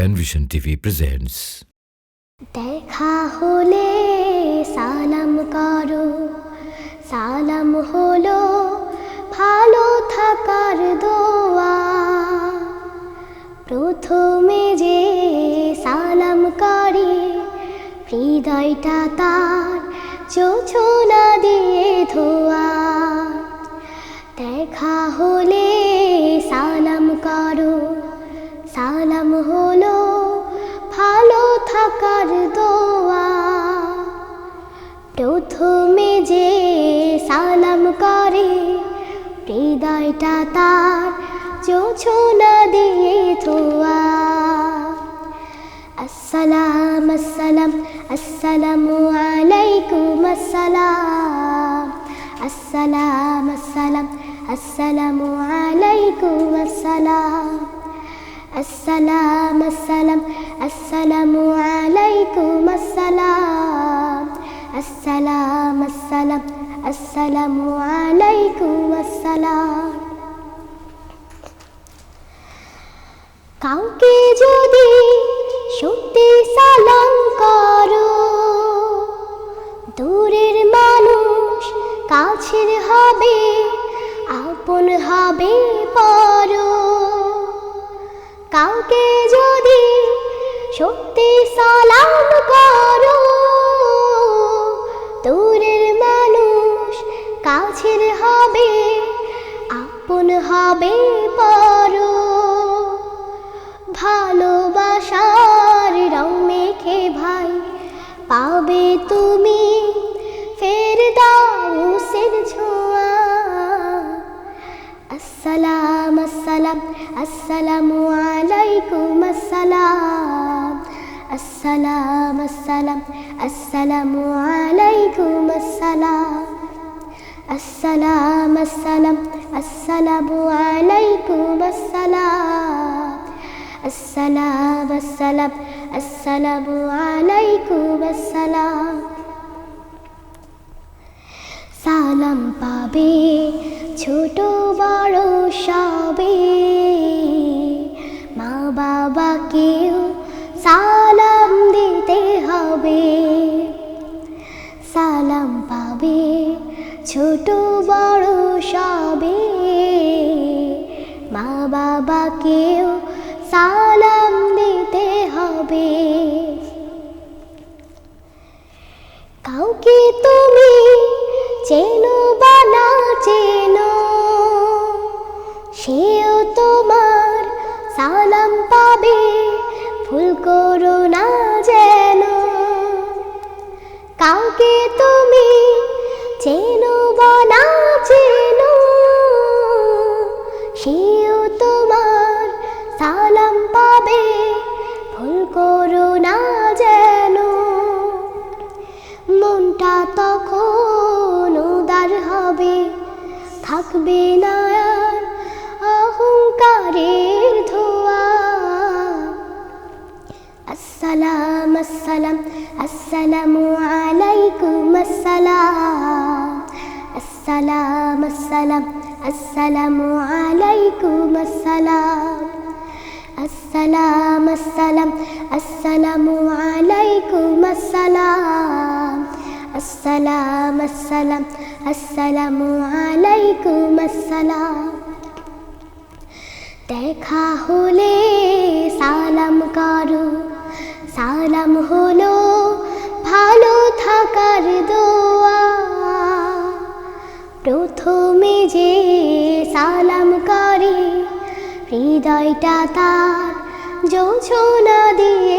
Panvision TV presents দেখা হলে সালাম করো। সালাম হলো ভালো থাকার দোয়া। প্রথমে যে সালাম করে, হৃদয়টা তার চোছনা দিয়ে ধোয়া। দেখা হলে সালাম করো। সালাম করে, হৃদয়টা তার চোছনা দিয়ে ধোয়া আসসালাম আসসালাম, আসসালামু আলাইকুম, আসসালাম। আসসালাম আসসালাম, আসসালামু আলাইকুম, আসসালাম। আসসালাম আসসালাম, আসসালামু আলাইকুম, আসসালাম। আসসালাম আসসালাম আসসালামু আলাইকুম, আসসালাম। কাউকে যদি সত্যি সালাম করো, দূরের মানুষ কাছের হবে, আপন হবে, পরো। কাউকে যদি সত্যি সালাম করো হবে পরো। ভালোবাসার রং মেখে ভাই, পাবে তুমি। ফের দাউসের ছোঁয়া। আসসালাম আসসালাম, আসসালামু আলাইকুম, আসসালাম। আসসালাম আসসালাম, আসসালামু আলাইকুম, আসসালাম। আসসালাম আসসালাম আসসালামু আলাইকুম, আসসালাম। আসসালাম আসসালাম। আসসালামু আলাইকুম, আসসালাম। সালাম পাবে ছোট বড় সবে। মা বাবাকেও সালাম দিতে হবে। সালাম পাবে ছোট বড় সবে মা বাবাকেও সালাম দিতে হবে। কাউকে তুমি চেনো বা না চেনো, সেও তোমার সালাম পাবে। মনটা তখন উদার হবে। থাকবে না আর অহংকারের ধোয়া। আসসালাম আসসালাম, আসসালামু আলাইকুম, আসসালাম। আসসালাম আসসালাম, আসসালামু আলাইকুম, আসসালাম। আসসালাম আসসালাম, আসসালামু আলাইকুম, আসসালাম। আসসালাম আসসালাম, আসসালামু আলাইকুম, আসসালাম। দেখা হলে সালাম করো, সালাম হলো ভালো থাকার দোয়া। প্রথমে যে সালাম করে, হৃদয়টা তার যোছনা দিয়ে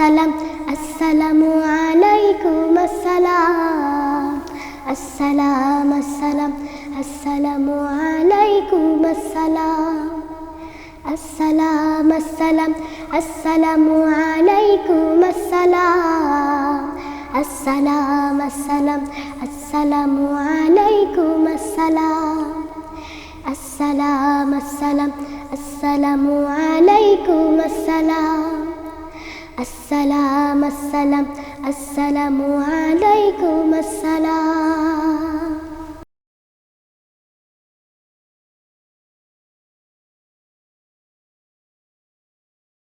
আসসালাম আসসালাম আসসালামু আলাইকুম আসসালাম আসসালাম আসসালাম আসসালামু আলাইকুম আসসালাম আসসালাম আসসালাম আসসালামু আলাইকুম আসসালাম আসসালাম আসসালাম আসসালামু আলাইকুম আসসালাম আসসালাম আসসালাম আসসালামু আলাইকুম আসসালাম আসসালাম আসসালাম আলাইকুম